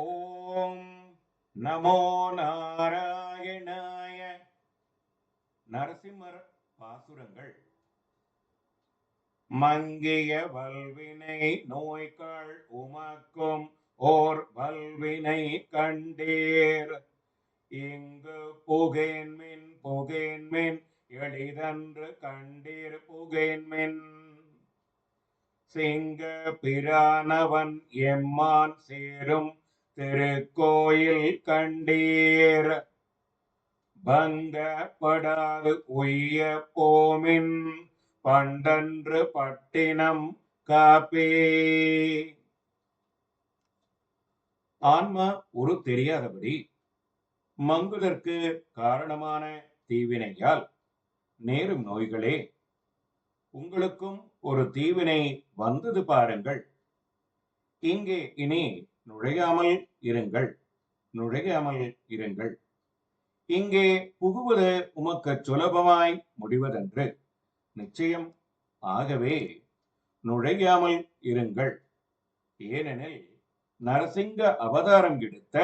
ஓம் நமோ நாராயணாய நரசிம்மர் பாசுரங்கள். மங்கிய வல்வினை நோய்கள் உமக்கும் ஓர் வல்வினை கண்டீர். இங்கு புகேன்மின் புகேன்மின் எளிதன்று கண்டீர் புகேன்மின். சிங்க பிரானவன் எம்மான் சேரும் திருக்கோயில் கண்டீர். பங்கப்படாது உய்ய போமின் பண்டன்று பட்டினம் காப்பே. ஆன்மா ஒரு தெரியாதபடி மங்குதற்கு காரணமான தீவினையால் நேரும் நோய்களே உங்களுக்கும் ஒரு தீவினை வந்தது பாருங்கள். இங்கே இனி நுழையாமல் இருங்கள். நுழையாமல் இருங்கள். இங்கே புகுவது உமக்கு சுலபமாய் முடிவதென்று. நிச்சயம். ஆகவே நுழையாமல் இருங்கள். ஏனெனில் நரசிங்க அவதாரம் எடுத்த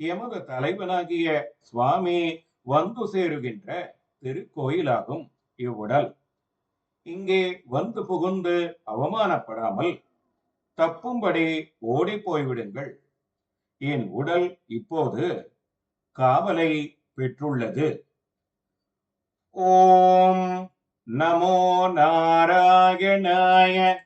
எமது தலைவனாகிய சுவாமி வந்து சேருகின்ற திருக்கோயிலாகும் இவ்வுடல். இங்கே வந்து புகுந்து அவமானப்படாமல் தப்பும்படி ஓடிப்போய்விடுங்கள். என் உடல் இப்போது காவலை பெற்றுள்ளது. ஓம் நமோ நாராயணாய